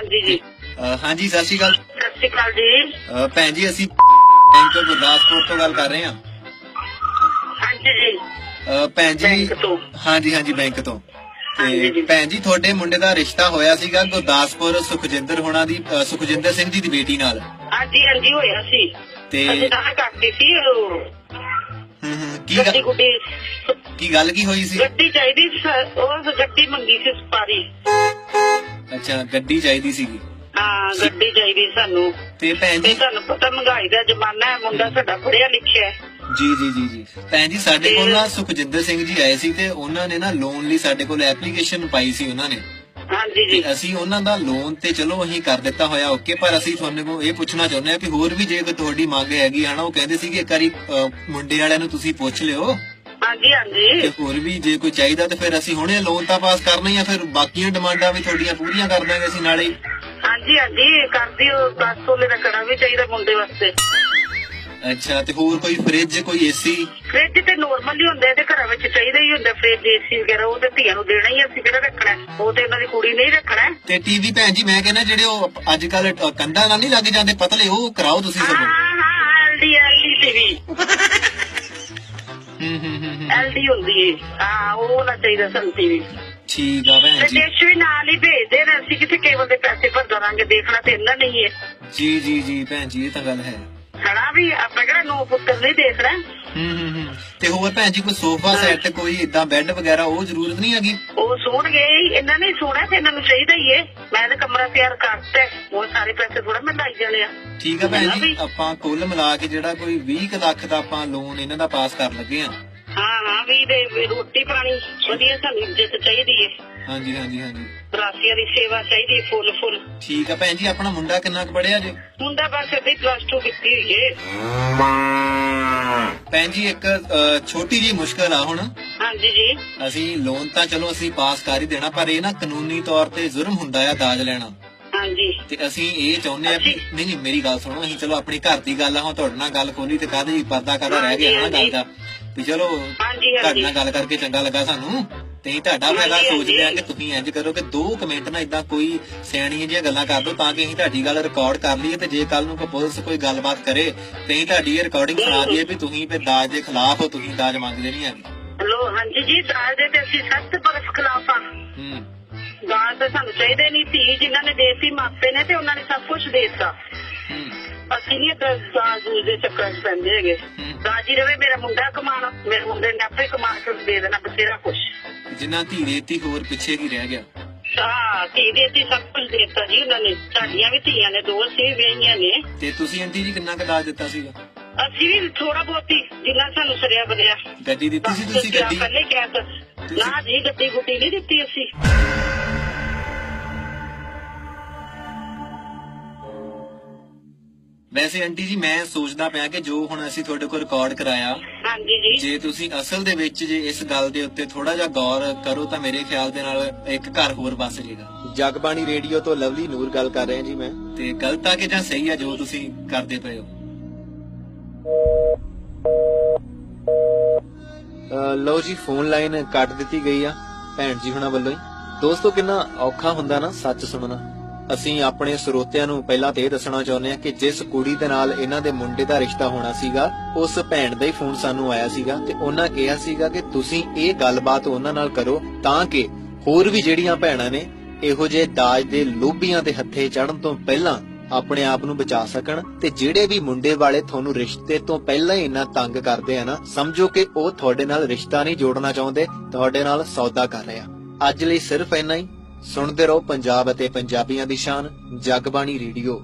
ਹਾਂਜੀ ਜੀ। ਅ, ਹਾਂਜੀ ਸਤਿ ਸ਼੍ਰੀ ਅਕਾਲ। ਸਤਿ ਸ਼੍ਰੀ ਅਕਾਲ ਜੀ। ਅ, ਭੈਣ ਜੀ ਅਸੀਂ ਬੈਂਕ ਗੁਰਦਾਸਪੁਰ ਤੋਂ ਗੱਲ ਕਰ ਰਹੇ ਹਾਂ। ਹਾਂਜੀ ਜੀ। ਅ, ਭੈਣ ਜੀ ਬੈਂਕ ਤੋਂ। ਹਾਂਜੀ ਹਾਂਜੀ ਬੈਂਕ ਤੋਂ। ਹਾਂਜੀ ਤੇ ਜੀ। ਭੈਣ ਜੀ ਤੁਹਾਡੇ ਮੁੰਡੇ ਦਾ ਰਿਸ਼ਤਾ ਹੋਇਆ ਸੀਗਾ ਗੁਰਦਾਸਪੁਰ ਸੁਖਜਿੰਦਰ ਹੋਣਾ ਦੀ ਅ, ਸੁਖਜਿੰਦਰ ਸਿੰਘ ਜੀ ਦੀ ਬੇਟੀ ਨਾਲ। ਹਾਂਜੀ ਹਾਂਜੀ ਹੋਇਆ ਸੀ। ਤੇ ਅਸੀਂ ਤਾਂ ਕਰਦੀ ਸੀ ਉਹ ਕੀ ਗੱਲ- ਗੁੱਡੀ ਕੀ ਗੱਲ ਕੀ ਹੋਈ ਸੀ? ਗੱਡੀ ਚਾਹੀਦੀ ਸੀ ਉਹ ਗੱਡੀ ਮੰਗੀ ਸੀ ਸਪਾਰੀ। ਅੱਛਾ ਗੱਡੀ ਚਾਹੀਦੀ ਸੀਗੀ। ਹਾਂ ਗੱਡੀ ਚਾਹੀਦੀ ਸਾਨੂੰ। ਤੇ ਭੈਣ ਤੇ ਜੀ ਤੁਹਾਨੂੰ ਪਤਾ ਮਹਿੰਗਾਈ ਦਾ ਜ਼ਮਾਨਾ ਹੈ ਮੁੰਡਾ ਸਾਡਾ ਪੜਿਆ ਲਿਖਿਆ ਹੈ। ਜੀ ਜੀ ਜੀ ਜੀ। ਭੈਣ ਜੀ ਸਾਡੇ ਕੋਲ ਨਾ ਸੁਖਜਿੰਦਰ ਸਿੰਘ ਜੀ ਆਏ ਸੀ ਤੇ ਉਹਨਾਂ ਨੇ ਨਾ ਲੋਨ ਲਈ ਸਾਡੇ ਕੋਲ ਐਪਲੀਕੇਸ਼ਨ ਪਾਈ ਸੀ ਉਹਨਾਂ ਨੇ। ਹਾਂਜੀ ਜੀ। ਤੇ ਅਸੀਂ ਉਹਨਾਂ ਦਾ ਲੋਨ ਤੇ ਚਲੋ ਅਸੀਂ ਕਰ ਦਿੱਤਾ ਹੋਇਆ ਓਕੇ ਪਰ ਅਸੀਂ ਤੁਹਾਨੂੰ ਕੋਲ ਇਹ ਪੁੱਛਣਾ ਚਾਹੁੰਦੇ ਆ ਕਿ ਹੋਰ ਵੀ ਜੇ ਕੋਈ ਤੁਹਾਡੀ ਮੰਗ ਹੈਗੀ ਹਨਾ ਉਹ ਕਹਿੰਦੇ ਸੀ ਕਿ ਇੱਕ ਵਾਰੀ ਅ, ਮੁੰਡੇ ਵਾਲਿਆਂ ਨੂੰ ਤੁਸੀਂ ਪੁੱਛ ਲਿਓ। ਹਾਂਜੀ ਹਾਂਜੀ ਤੇ ਹੋਰ ਵੀ ਜੇ ਕੋਈ ਚਾਹੀਦਾ ਤੇ ਫਿਰ ਅਸੀਂ ਹੁਣੇ ਲੋਨ ਤਾਂ ਪਾਸ ਕਰਨਾ ਹੀ ਆ ਫਿਰ ਬਾਕੀਆਂ ਡਿਮਾਂਡਾਂ ਵੀ ਤੁਹਾਡੀਆਂ ਪੂਰੀਆਂ ਕਰ ਦਾਂਗੇ ਅਸੀਂ ਨਾਲੇ ਹੀ। ਹਾਂਜੀ ਹਾਂਜੀ ਕਰਦੀ ਉਹ 10 ਤੋਲੇ ਦਾ ਕੜਾ ਵੀ ਚਾਹੀਦਾ ਮੁੰਡੇ ਵਾਸਤੇ ਅੱਛਾ ਤੇ ਹੋਰ ਕੋਈ ਫ੍ਰਿਜ ਕੋਈ ਏਸੀ ਫ੍ਰਿਜ ਤੇ ਨਾਰਮਲ ਹੀ ਹੁੰਦਾ ਤੇ ਘਰਾਂ ਵਿੱਚ ਚਾਹੀਦਾ ਹੀ ਹੁੰਦਾ ਫ੍ਰਿਜ ਏਸੀ ਵਗੈਰਾ ਉਹ ਤੇ ਧੀਆਂ ਨੂੰ ਦੇਣਾ ਹੀ ਅਸੀਂ ਕਿਹੜਾ ਰੱਖਣਾ ਹੈ? ਉਹ ਤੇ ਉਹਨਾਂ ਦੀ ਕੁੜੀ ਨਹੀਂ ਰੱਖਣਾ ਹੈ। ਤੇ ਟੀਵੀ ਭੈਣ ਜੀ ਮੈਂ ਕਹਿੰਦਾ ਜਿਹੜੇ ਉਹ ਅੱਜ ਕੱਲ ਕੰਧਾਂ ਨਾਲ ਨਹੀਂ ਲੱਗ ਜਾਂਦੇ ਪਤਲੇ ਉਹ ਕਰਾਓ ਤੁਸੀਂ ਹਾਂ ਸਗੋਂ ਹਾਂ ਹਾਂ ਐਲਡੀ ਐਲਡੀ ਟੀਵੀ ਹੂੰ ਹੂੰ ਹੂੰ ਹੂੰ। ਐਲਡੀ ਹੁੰਦੀ ਹੈ ਹਾਂ ਉਹ ਹੋਣਾ ਚਾਹੀਦਾ ਟੀਵੀ ਠੀਕ ਆ ਭੈਣ ਤੇ ਜੀ। ਡਿਸ਼ ਵੀ ਨਾਲ ਹੀ ਭੇਜਦੇ ਨੇ ਅਸੀਂ ਕਿਥੇ ਕੇਬਲ ਦੇ ਪੈਸੇ ਭਰ ਦਰਾਂਗੇ ਦੇਖਣਾ ਤੇ ਇੰਨਾ ਨਹੀਂ ਹੈ ਜੀ ਜੀ ਜੀ ਭੈਣ ਜੀ ਇਹ ਤਾਂ ਗੱਲ ਹੈ। ਹਣਾ ਵੀ ਆਪਾਂ ਕਿਹੜਾ ਨੋ ਪੁੱਤਰ ਨਹੀਂ ਦੇਖਣਾ। ਹੂੰ ਤੇ ਹੋਰ ਭੈਣ ਜੀ ਕੋਈ ਸੋਫਾ ਸੈੱਟ ਕੋਈ ਇਦਾਂ ਬੈੱਡ ਵਗੈਰਾ ਉਹ ਜ਼ਰੂਰਤ ਨਹੀਂ ਹੈਗੀ? ਉਹ ਸੋਣਗੇ ਇਹਨਾਂ ਨੇ ਸੋਣਾ ਤੇ ਇਹਨਾਂ ਨੂੰ ਚਾਹੀਦਾ ਹੀ ਹੈ ਮੈਂ ਤਾਂ ਕਮਰਾ ਤਿਆਰ ਕਰਤਾ। ਉਹ ਸਾਰੇ ਪੈਸੇ ਥੋੜਾ ਮੈਂ ਲਾਈ ਜਾਣੇ ਆ। ਠੀਕ ਆ ਭੈਣ ਜੀ। ਆਪਾਂ ਕੁੱਲ ਮਿਲਾ ਕੇ ਜਿਹੜਾ ਕੋਈ 20 ਕੁ ਲੱਖ ਦਾ ਆਪਾਂ ਲੋਨ ਇਹਨਾਂ ਦਾ ਪਾਸ ਕਰਨ ਲੱਗੇ ਆ। ਹਾਂ ਹਾਂ ਵੀ ਦੇ ਰੋਟੀ ਪਾਣੀ ਵਧੀਆ ਸਾਨੂੰ ਇੱਜ਼ਤ ਚਾਹੀਦੀ ਹੈ ਹਾਂਜੀ ਹਾਂਜੀ ਹਾਂਜੀ। ਬਰਾਸੀਆਂ ਦੀ ਸੇਵਾ ਚਾਹੀਦੀ ਫੁੱਲ ਫੁੱਲ। ਠੀਕ ਆ ਭੈਣ ਜੀ ਆਪਣਾ ਮੁੰਡਾ ਕਿੰਨਾ ਕੁ ਪੜਿਆ ਜੇ? ਮੁੰਡਾ ਬਸ ਅੱਧੀ ਪਲੱਸ 2 ਕੀਤੀ ਹੋਈ ਹੈ ਭੈਣ ਜੀ ਇੱਕ ਅ, ਛੋਟੀ ਜੀ ਮੁਸ਼ਕਲ ਆ ਹੁਣ। ਹਾਂਜੀ ਜੀ। ਅਸੀਂ ਲੋਨ ਤਾਂ ਚਲੋ ਅਸੀਂ ਪਾਸ ਕਰ ਹੀ ਦੇਣਾ ਪਰ ਇਹ ਨਾ ਕਾਨੂੰਨੀ ਤੌਰ ਤੇ ਜ਼ੁਰਮ ਹੁੰਦਾ ਆ ਦਾਜ ਲੈਣਾ। ਹਾਂਜੀ। ਤੇ ਅਸੀਂ ਇਹ ਚਾਹੁੰਦੇ ਆ ਕਿ ਨਹੀਂ ਨਹੀਂ ਮੇਰੀ ਗੱਲ ਸੁਣੋ ਅਸੀਂ ਚਲੋ ਆਪਣੀ ਘਰ ਦੀ ਗੱਲ ਆ ਹੁਣ ਤੁਹਾਡੇ ਨਾਲ ਗੱਲ ਖੋਲੀ ਤੇ ਕਾਹਦੇ ਜੀ ਪਰਦਾ ਕਾਹਦਾ ਰਹਿ ਗਿਆ ਨਾ ਗੱਲ ਦਾ। ਵੀ ਚਲੋ ਹਾਂਜੀ ਤੁਹਾਡੇ ਹਾਂਜੀ ਨਾਲ ਗੱਲ ਕਰਕੇ ਚੰਗਾ ਲੱਗਾ ਸਾਨੂੰ। ਤੇ ਤੁਹਾਡਾ ਫਾਇਦਾ ਸੋਚਦੇ ਆ। ਕਿ ਤੁਸੀਂ ਇੰਜ ਕਰੋ ਕਿ 2 ਕਮੈਂਟ ਨਾਲ ਇਦਾਂ ਕੋਈ ਸਿਆਣੀਆਂ ਜਿਹੀਆਂ ਗੱਲਾਂ ਕਰ ਦਿਓ ਤਾਂ ਕਿ ਅਸੀਂ ਤੁਹਾਡੀ ਗੱਲ ਰਿਕਾਰਡ ਕਰ ਲਈਏ ਤੇ ਜੇ ਕੱਲ ਨੂੰ ਕੋਈ ਪੁਲਿਸ ਕੋਈ ਗੱਲਬਾਤ ਕਰੇ ਤੇ ਅਸੀਂ ਤੁਹਾਡੀ ਇਹ ਰਿਕਾਰਡਿੰਗ ਸੁਣਾ ਦਈਏ ਵੀ ਤੁਸੀਂ ਵੀ ਦਾਜ ਦੇ ਖਿਲਾਫ ਹੋ ਤੁਸੀਂ ਦਾਜ ਮੰਗਦੇ ਨਹੀਂ ਹੈਗੇ। ਹਲੋ ਹਾਂਜੀ ਜੀ ਦਾਜ ਦੇ ਤੇ ਅਸੀਂ ਸਖਤ ਬਰਫ ਖਿਲਾਫ ਆ। ਹੂੰ। ਦਾਜ ਤਾਂ ਸਾਨੂੰ ਚਾਹੀਦਾ ਨਹੀਂ ਧੀ ਜਿਨ੍ਹਾਂ ਨੇ ਦੇਤੀ ਮਾਪੇ ਨੇ ਤੇ ਉਹਨਾਂ ਨੇ ਸਭ ਕੁਝ ਦੇਤਾ। ਹੂੰ। ਅਸੀਂ ਨਹੀਂ ਦਾਜ ਦੂਜ ਦੇ ਚੱਕਰਾਂ ਪੈਂਦੇ ਹੈਗੇ। ਹੀ ਰਵੇ ਮੇਰਾ ਮੁੰਡਾ ਕਮਾਣਾ ਮੇਰੇ ਮੁੰਡੇ ਨੇ ਆਪੇ ਕਮਾ ਕੇ ਦੇ ਦੇਣਾ ਬਥੇਰਾ ਕੁਛ। ਜਿੰਨਾ ਧੀ ਦੇਤੀ ਹੋਰ ਪਿੱਛੇ ਕੀ ਰਹਿ ਗਿਆ? ਹਾਂ ਧੀ ਦੇਤੀ ਸਭ ਕੁਝ ਦੇਤਾ ਜੀ ਉਹਨਾਂ ਨੇ। ਸਾਡੀਆਂ ਵੀ ਧੀਆਂ ਨੇ ਦੋ ਵੀ ਵਿਆਹੀਆਂ ਨੇ। ਤੇ ਤੁਸੀਂ ਆਂਟੀ ਜੀ ਕਿੰਨਾ ਕੁ ਦਾਜ ਦਿੱਤਾ ਸੀਗਾ? ਅਸੀਂ ਵੀ ਥੋੜਾ ਬਹੁਤੀ ਜਿੰਨਾ ਸਾਨੂੰ ਸਰਿਆ ਬਲਿਆ ਗੱਡੀ ਦਿੱਤੀ ਸੀ ਤੁਸੀਂ ਗੱਡੀ? ਪਹਿਲੇ ਕਿਹਾ ਤਾਂ ਨਾ ਜੀ ਗੱਡੀ ਗੁੱਡੀ ਨਹੀਂ ਦਿੱਤੀ ਅਸੀਂ। ਵੈਸੇ ਆਂਟੀ ਜੀ ਮੈਂ ਸੋਚਦਾ ਪਿਆ ਕਿ ਜੋ ਹੁਣ ਅਸੀਂ ਤੁਹਾਡੇ ਕੋਲ ਰਿਕਾਰਡ ਕਰਾਇਆ ਹਾਂਜੀ ਜੀ। ਜੇ ਤੁਸੀਂ ਅਸਲ ਦੇ ਵਿੱਚ ਜੇ ਇਸ ਗੱਲ ਦੇ ਉੱਤੇ ਥੋੜਾ ਜਿਹਾ ਗੌਰ ਕਰੋ ਤਾਂ ਮੇਰੇ ਖਿਆਲ ਦੇ ਨਾਲ ਇੱਕ ਘਰ ਹੋਰ ਬਸ ਜਾਏਗਾ ਜਗਬਾਣੀ ਰੇਡੀਓ ਤੋਂ ਲਵਲੀ ਨੂਰ ਗੱਲ ਕਰ ਰਿਹਾ ਜੀ ਮੈਂ। ਤੇ ਗਲਤ ਆ ਕਿ ਜਾਂ ਸਹੀ ਆ ਜੋ ਤੁਸੀਂ ਕਰਦੇ ਪਏ ਹੋ? ਅ, ਲਓ ਜੀ ਫੋਨ ਲਾਈਨ ਕੱਟ ਦਿੱਤੀ ਗਈ ਆ ਭੈਣ ਜੀ ਹੁਣਾਂ ਵੱਲੋਂ ਹੀ। ਦੋਸਤੋ ਕਿੰਨਾ ਔਖਾ ਹੁੰਦਾ ਨਾ ਸੱਚ ਸੁਣਨਾ। ਅਸੀਂ ਆਪਣੇ ਸਰੋਤਿਆਂ ਨੂੰ ਪਹਿਲਾਂ ਤੇ ਦੱਸਣਾ ਚਾਹੁੰਦੇ ਹਾਂ ਕਿ ਜਿਸ ਕੁੜੀ ਦੇ ਨਾਲ ਇਹਨਾਂ ਦੇ ਮੁੰਡੇ ਦਾ ਰਿਸ਼ਤਾ ਹੋਣਾ ਸੀਗਾ, ਉਸ ਭੈਣ ਦਾ ਹੀ ਫੋਨ ਸਾਨੂੰ ਆਇਆ ਸੀਗਾ ਤੇ ਉਹਨਾਂ ਕਿਹਾ ਸੀਗਾ ਕਿ ਤੁਸੀਂ ਇਹ ਗੱਲਬਾਤ ਉਹਨਾਂ ਨਾਲ ਕਰੋ ਤਾਂ ਕਿ ਹੋਰ ਵੀ ਜਿਹੜੀਆਂ ਭੈਣਾਂ ਨੇ ਇਹੋ ਜਿਹੇ ਦਾਜ ਦੇ ਲੋਭੀਆਂ ਦੇ ਹੱਥੇ ਚੜਨ ਤੋਂ ਪਹਿਲਾਂ ਆਪਣੇ ਆਪ ਨੂੰ ਬਚਾ ਸਕਣ ਤੇ ਜਿਹੜੇ ਵੀ ਮੁੰਡੇ ਵਾਲੇ ਤੁਹਾਨੂੰ ਰਿਸ਼ਤੇ ਤੋਂ ਪਹਿਲਾਂ ਹੀ ਇੰਨਾ ਤੰਗ ਕਰਦੇ ਆ ਨਾ, ਸਮਝੋ ਕਿ ਉਹ ਤੁਹਾਡੇ ਨਾਲ ਰਿਸ਼ਤਾ ਨਹੀਂ ਜੋੜਨਾ ਚਾਹੁੰਦੇ, ਤੁਹਾਡੇ ਨਾਲ ਸੌਦਾ ਕਰ ਰਹੇ ਆ। ਅੱਜ ਲਈ ਸਿਰਫ ਇੰਨਾ ਹੀ। ਸੁਣਦੇ ਰਹੋ ਪੰਜਾਬ ਅਤੇ ਪੰਜਾਬੀਆਂ ਦੀ ਸ਼ਾਨ ਜਗਬਾਣੀ ਰੇਡੀਓ।